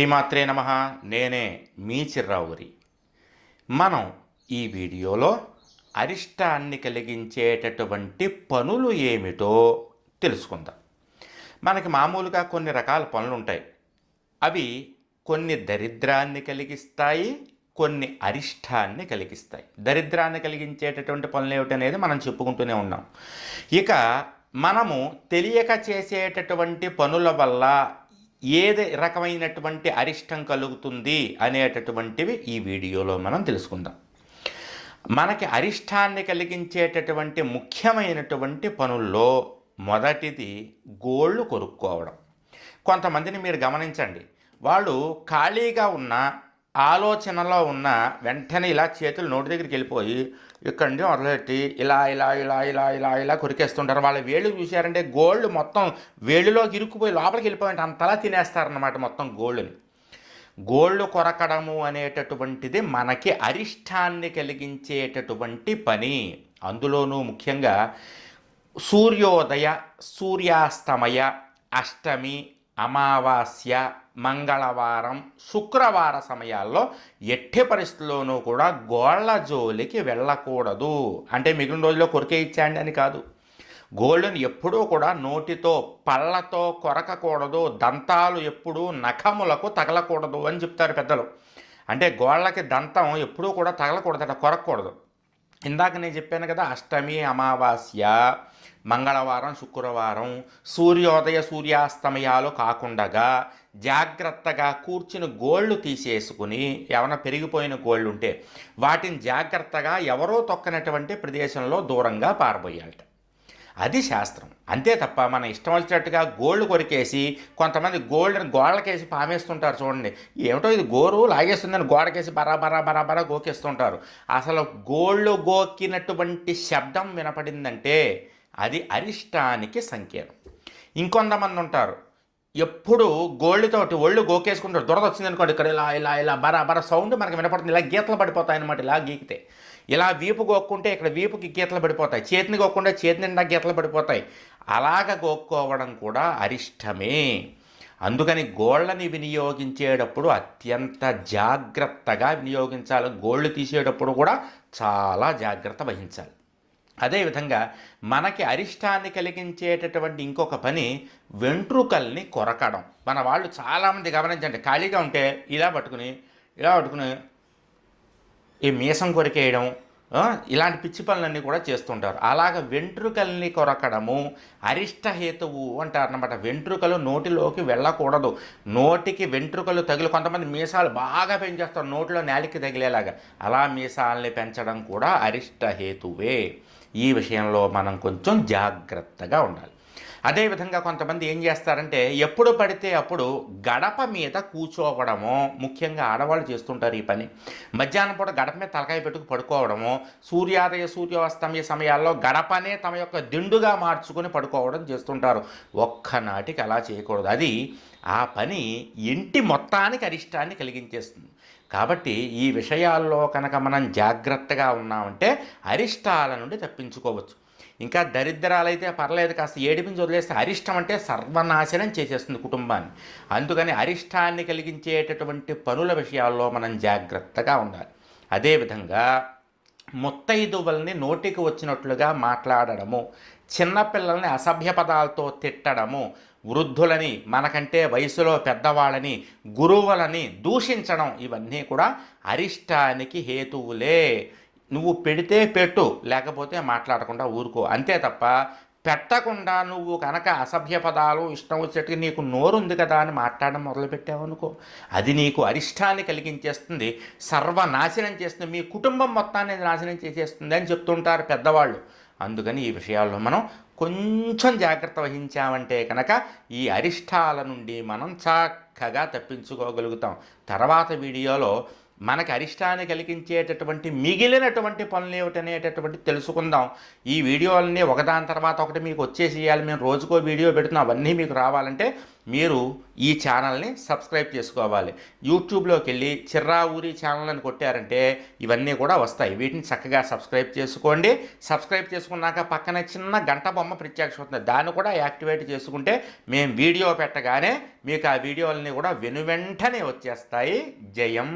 శ్రీమాత్రే నమ. నేనే మీ చిర్రావురి. మనం ఈ వీడియోలో అరిష్టాన్ని కలిగించేటటువంటి పనులు ఏమిటో తెలుసుకుందాం. మనకి మామూలుగా కొన్ని రకాల పనులు ఉంటాయి. అవి కొన్ని దరిద్రాన్ని కలిగిస్తాయి కొన్ని అరిష్టాన్ని కలిగిస్తాయి. దరిద్రాన్ని కలిగించేటటువంటి పనులు ఏమిటనేది మనం చెప్పుకుంటూనే ఉన్నాం. ఇక మనము తెలియక చేసేటటువంటి పనుల వల్ల ఏది రకమైనటువంటి అరిష్టం కలుగుతుంది అనేటటువంటివి ఈ వీడియోలో మనం తెలుసుకుందాం. మనకి అరిష్టాన్ని కలిగించేటటువంటి ముఖ్యమైనటువంటి పనుల్లో మొదటిది గోళ్ళు కొనుక్కోవడం. కొంతమందిని మీరు గమనించండి. వాళ్ళు ఖాళీగా ఉన్న ఆలోచనలో ఉన్న వెంటనే ఇలా చేతులు నోటి దగ్గరికి వెళ్ళిపోయి ఇక్కడి నుంచి మొదలెట్టి ఇలా ఇలా ఇలా ఇలా ఇలా ఇలా కొరికేస్తుంటారు. వాళ్ళ వేళ్ళు చూశారంటే గోల్డ్ మొత్తం వేళ్ళులోకి ఇరుక్కుపోయి లోపలికి వెళ్ళిపోయి అంతలా తినేస్తారనమాట మొత్తం గోల్డ్ని గోల్డ్ కొరకడము అనేటటువంటిది మనకి అరిష్టాన్ని కలిగించేటటువంటి పని. అందులోనూ ముఖ్యంగా సూర్యోదయ సూర్యాస్తమయ అష్టమి అమావాస్య మంగళవారం శుక్రవార సమయాల్లో ఎట్టి పరిస్థితుల్లోనూ కూడా గోళ్ళ జోలికి వెళ్ళకూడదు. అంటే మిగిలిన రోజుల్లో కొరికే ఇచ్చాండి అని కాదు. గోల్డ్ని ఎప్పుడూ కూడా నోటితో పళ్ళతో కొరకకూడదు. దంతాలు ఎప్పుడూ నఖములకు తగలకూడదు అని చెప్తారు పెద్దలు. అంటే గోళ్ళకి దంతం ఎప్పుడూ కూడా తగలకూడదు అట్లా కొరకూడదు ఇందాక నేను చెప్పాను కదా అష్టమి అమావాస్య మంగళవారం శుక్రవారం సూర్యోదయ సూర్యాస్తమయాలు కాకుండా జాగ్రత్తగా కూర్చుని గోళ్ళు తీసేసుకుని ఏమైనా పెరిగిపోయిన గోళ్ళు ఉంటే వాటిని జాగ్రత్తగా ఎవరో తొక్కనటువంటి ప్రదేశంలో దూరంగా పారబోయాలట. అది శాస్త్రం. అంతే తప్ప మన ఇష్టం వచ్చినట్టుగా గోల్డ్ కొరికేసి కొంతమంది గోల్డ్ని గోడలకేసి పామేస్తుంటారు చూడండి. ఏమిటో ఇది గోరు లాగేస్తుందని గోడకేసి బరా బరా బరా బరా గోకేస్తుంటారు. అసలు గోళ్ళు గోకినటువంటి శబ్దం వినపడిందంటే అది అరిష్టానికి సంకేతం. ఇంకొంతమంది ఉంటారు. ఎప్పుడు గోల్డ్తోటి ఒళ్ళు గోకేసుకుంటారు. దురద వచ్చింది అనుకోండి ఇక్కడ ఇలా ఇలా ఇలా బరా బరా సౌండ్ మనకి వినపడుతుంది. ఇలా గీతలు పడిపోతాయి అనమాట ఇలా గీకితే. ఇలా వీపు గోక్కుంటే ఇక్కడ వీపుకి గీతలు పడిపోతాయి. చేతిని గోక్కుంటే చేతి నిండా గీతలు పడిపోతాయి. అలాగ గోక్కోవడం కూడా అరిష్టమే. అందుకని గోళ్ళని వినియోగించేటప్పుడు అత్యంత జాగ్రత్తగా వినియోగించాలి. గోళ్ళు తీసేటప్పుడు కూడా చాలా జాగ్రత్త వహించాలి. అదేవిధంగా మనకి అరిష్టాన్ని కలిగించేటటువంటి ఇంకొక పని వెంట్రుకల్ని కొరకడం. మన వాళ్ళు చాలామంది గమనించండి ఖాళీగా ఉంటే ఇలా పట్టుకుని ఇలా పట్టుకుని ఈ మీసం కొరికేయడం ఇలాంటి పిచ్చి పనులన్నీ కూడా చేస్తుంటారు. అలాగ వెంట్రుకల్ని కొరకడము అరిష్టహేతువు అంటారు అన్నమాట వెంట్రుకలు నోటిలోకి వెళ్ళకూడదు. నోటికి వెంట్రుకలు తగిలి కొంతమంది మీసాలు బాగా పెంచేస్తారు నోటిలో నేలకి తగిలేలాగా. అలా మీసాలని పెంచడం కూడా అరిష్టహేతువే ఈ విషయంలో మనం కొంచెం జాగ్రత్తగా ఉండాలి. అదేవిధంగా కొంతమంది ఏం చేస్తారంటే ఎప్పుడు పడితే అప్పుడు గడప మీద కూర్చోవడము ముఖ్యంగా ఆడవాళ్ళు చేస్తుంటారు ఈ పని. మధ్యాహ్నం పూట గడప మీద తలకాయ పెట్టుకు పడుకోవడము సూర్యోదయ సూర్యాస్తమయ సమయాల్లో గడపనే తమ యొక్క దిండుగా మార్చుకొని పడుకోవడం చేస్తుంటారు. ఒక్కనాటికి అలా చేయకూడదు. అది ఆ పని ఇంటి మొత్తానికి అరిష్టాన్ని కలిగించేస్తుంది. కాబట్టి ఈ విషయాల్లో కనుక మనం జాగ్రత్తగా ఉన్నామంటే అరిష్టాల నుండి తప్పించుకోవచ్చు. ఇంకా దరిద్రాలైతే పర్లేదు కాస్త ఏడిపించి వదిలేస్తే అరిష్టం అంటే సర్వనాశనం చేసేస్తుంది కుటుంబాన్ని. అందుకని అరిష్టాన్ని కలిగించేటటువంటి పనుల విషయాల్లో మనం జాగ్రత్తగా ఉండాలి. అదేవిధంగా ముత్తైదువల్ని నోటికి వచ్చినట్లుగా మాట్లాడడము చిన్నపిల్లల్ని అసభ్య పదాలతో తిట్టడము వృద్ధులని మనకంటే వయసులో పెద్దవాళ్ళని గురువులని దూషించడం ఇవన్నీ కూడా అరిష్టానికి హేతువులే. నువ్వు పెడితే పెట్టు లేకపోతే మాట్లాడకుండా ఊరుకో. అంతే తప్ప పెట్టకుండా నువ్వు కనుక అసభ్య పదాలు ఇష్టం వచ్చేట్టుగా నీకు నోరుంది కదా అని మాట్లాడడం మొదలుపెట్టావు అనుకో. అది నీకు అరిష్టాన్ని కలిగించేస్తుంది సర్వనాశనం చేస్తుంది మీ కుటుంబం మొత్తాన్ని నాశనం చేసేస్తుంది అని చెప్తుంటారు పెద్దవాళ్ళు. అందుకని ఈ విషయాల్లో మనం కొంచెం జాగ్రత్త వహించామంటే కనుక ఈ అరిష్టాల నుండి మనం చక్కగా తప్పించుకోగలుగుతాం. తర్వాత వీడియోలో మనకి అరిష్టాన్ని కలిగించేటటువంటి మిగిలినటువంటి పనులు ఏమిటనేటటువంటి తెలుసుకుందాం. ఈ వీడియోలన్నీ ఒకదాని తర్వాత ఒకటి మీకు వచ్చేసేయాలి. మేము రోజుకో వీడియో పెడుతున్నాం. అవన్నీ మీకు రావాలంటే మీరు ఈ ఛానల్ని సబ్స్క్రైబ్ చేసుకోవాలి. యూట్యూబ్లోకి వెళ్ళి చిర్రా ఊరి ఛానల్ అని కొట్టారంటే ఇవన్నీ కూడా వస్తాయి. వీటిని చక్కగా సబ్స్క్రైబ్ చేసుకోండి. సబ్స్క్రైబ్ చేసుకున్నాక పక్కన చిన్న గంట బొమ్మ ప్రత్యక్ష అవుతుంది. దాన్ని కూడా యాక్టివేట్ చేసుకుంటే మేము వీడియో పెట్టగానే మీకు ఆ వీడియోలని కూడా వెను వెంటనే వచ్చేస్తాయి. జయం.